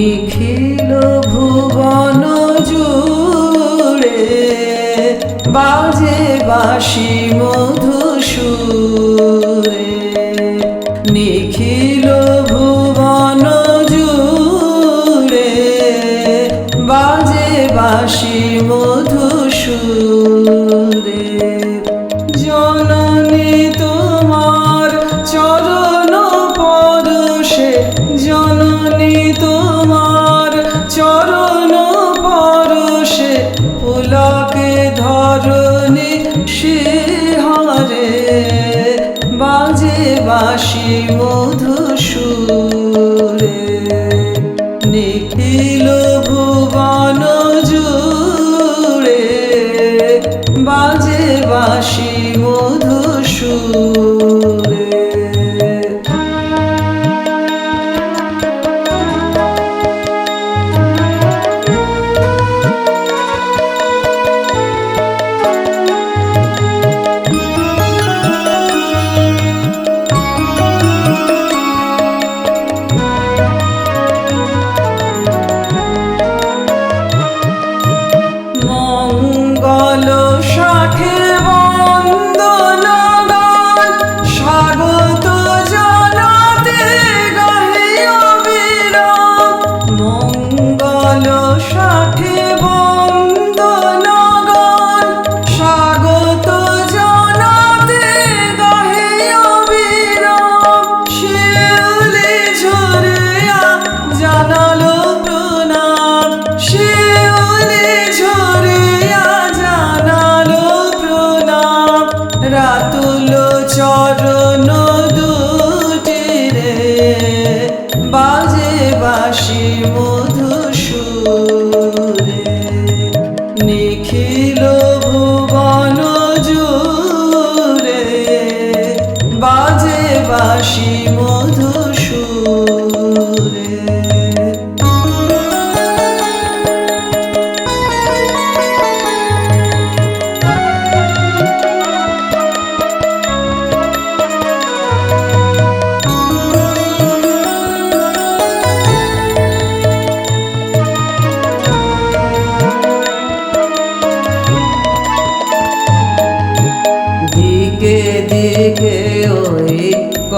নিখিল ভুবন জুড়ে বাজে বাসি মধুসুরে। নিখিল ভুবন জুড়ে বাজে বাসি মধুসুরে। জননী তোমার চরণ পরশে, জননী তোমার বাসি মধুসূ Shiva.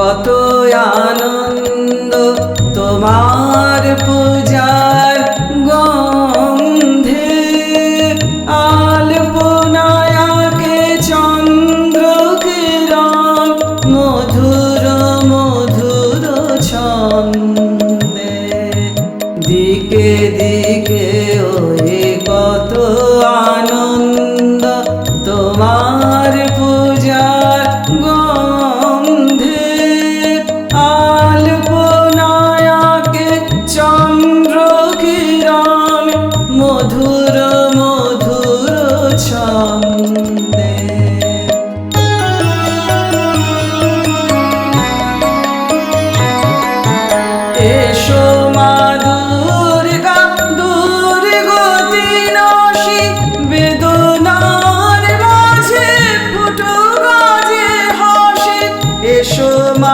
কত আনন্দ তোমার পূজার গন্ধে। আলপনায়াকে চন্দ্রকে রং মধুর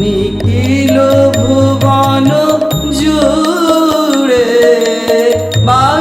নিখিল ভুবন জুড়ে বা